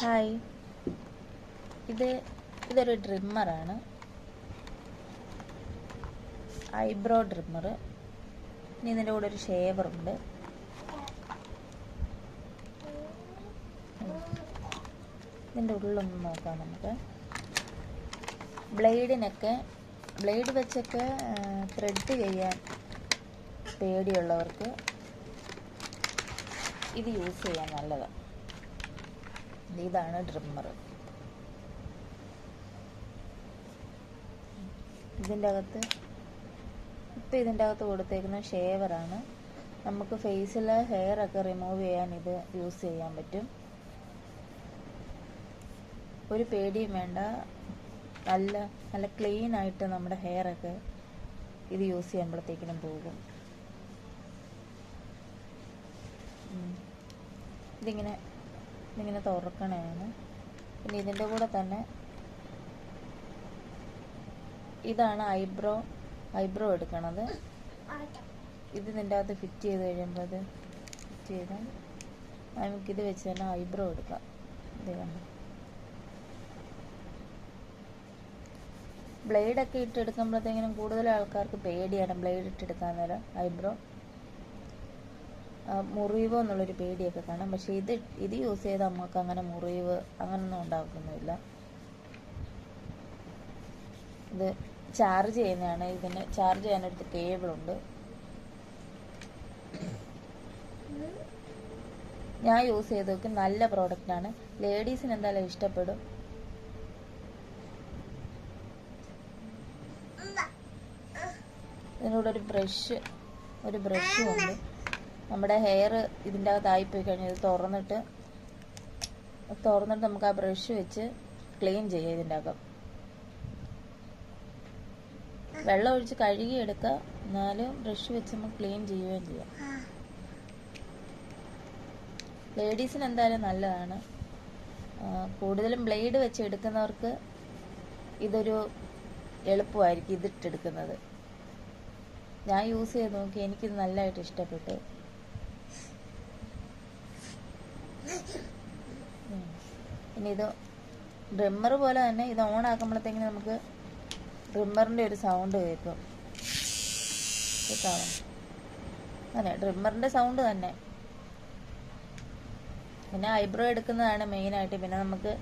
Hi. ഇത് ഇതൊരു ട്രിമ്മറാണ് eyebrow trimmer ഇനി ഇതിന്റെ കൂടെ ഒരു ഷേവറുണ്ട്. ഇതിന്റെ ഉള്ളൊന്ന് നോക്കാം നമുക്ക്. ബ്ലേഡിനൊക്കെ ബ്ലേഡ് വെച്ചൊക്കെ ത്രെഡ് ചെയ്യാൻ പേടിയുള്ളവർക്ക് ഇത് യൂസ് ചെയ്യാൻ നല്ലതാണ് ഇതാണ് ട്രിമ്മർ ഇതിന്റെ അകത്ത് ഇപ്പം ഇതിന്റെ അകത്ത് കൊടുത്തേക്കുന്ന ഷേവറാണ് നമുക്ക് ഫേസിലെ ഹെയർ ഒക്കെ റിമൂവ് ചെയ്യാൻ ഇത് യൂസ് ചെയ്യാൻ പറ്റും. ഒരു പേടിയും വേണ്ട. നല്ല നല്ല ക്ലീൻ ആയിട്ട് നമ്മുടെ ഹെയർ ഒക്കെ ഇത് യൂസ് ചെയ്യുമ്പോഴത്തേക്കിനും പോകും. ഇതിങ്ങനെ ഇതിങ്ങനെ തുറക്കണതാണ് പിന്നെ ഇതിന്റെ കൂടെ തന്നെ ഇതാണ് ഐബ്രോ ഐബ്രോ എടുക്കണത്. ഇത് നിന്റെ അകത്ത് ഫിറ്റ് ചെയ്ത് കഴിയുമ്പോൾ അത് ഫിറ്റ് ചെയ്താൽ നമുക്കിത് വെച്ച് തന്നെ ഐബ്രോ എടുക്കാം. ഇത് കണ്ടോ. ബ്ലേഡൊക്കെ ഇട്ടെടുക്കുമ്പോഴത്തേക്കിനും കൂടുതൽ ആൾക്കാർക്ക് പേടിയാണ്. ബ്ലേഡ് ഇട്ടെടുക്കാൻ നേരം ഐബ്രോ. മുറിവോ എന്നുള്ളൊരു പേടിയൊക്കെ കാണാം. പക്ഷേ ഇത് ഇത് യൂസ് ചെയ്ത് നമുക്ക് അങ്ങനെ മുറിവ് അങ്ങനൊന്നും ഉണ്ടാക്കുന്നില്ല. ഇത് ചാർജ് ചെയ്യുന്നതാണ്. ഇതിന് ചാർജ് ചെയ്യാനടുത്ത് കേബിളുണ്ട് ഞാൻ യൂസ് ചെയ്ത് നോക്കി നല്ല പ്രോഡക്റ്റാണ് ലേഡീസിന് എന്തായാലും ഇഷ്ടപ്പെടും. ഇതിനോടൊരു ബ്രഷ് ഒരു ബ്രഷും ഉണ്ട്. നമ്മുടെ ഹെയർ ഇതിന്റെ അകത്തായിപ്പോയി കഴിഞ്ഞാൽ ഇത് തുറന്നിട്ട് തുറന്നിട്ട് നമുക്ക് ആ ബ്രഷ് വെച്ച് ക്ലീൻ ചെയ്യാം ഇതിന്റെ അകം. വെള്ളം ഒഴിച്ച് കഴുകിയെടുക്കുക എന്നാലും ബ്രഷ് വെച്ച് നമുക്ക് ക്ലീൻ ചെയ്യുകയും ചെയ്യാം. ലേഡീസിന് എന്തായാലും നല്ലതാണ്. കൂടുതലും ബ്ലേഡ് വെച്ച് എടുക്കുന്നവർക്ക് ഇതൊരു എളുപ്പമായിരിക്കും ഇതിട്ടെടുക്കുന്നത് ഞാൻ യൂസ് ചെയ്ത് നോക്കി എനിക്കിത് നല്ലതായിട്ട് ഇഷ്ടപ്പെട്ടു. പിന്നെ ഇത് ഡ്രിമ്മർ പോലെ തന്നെ ഇത് ഓൺ ആക്കുമ്പോഴത്തേക്കിന് നമുക്ക് ഡ്രിമ്മറിന്റെ ഒരു സൗണ്ട് കേൾക്കും. അതെ ഡ്രിമ്മറിന്റെ സൗണ്ട് തന്നെ. പിന്നെ ഐബ്രോ എടുക്കുന്നതാണ് മെയിനായിട്ട് പിന്നെ നമുക്ക്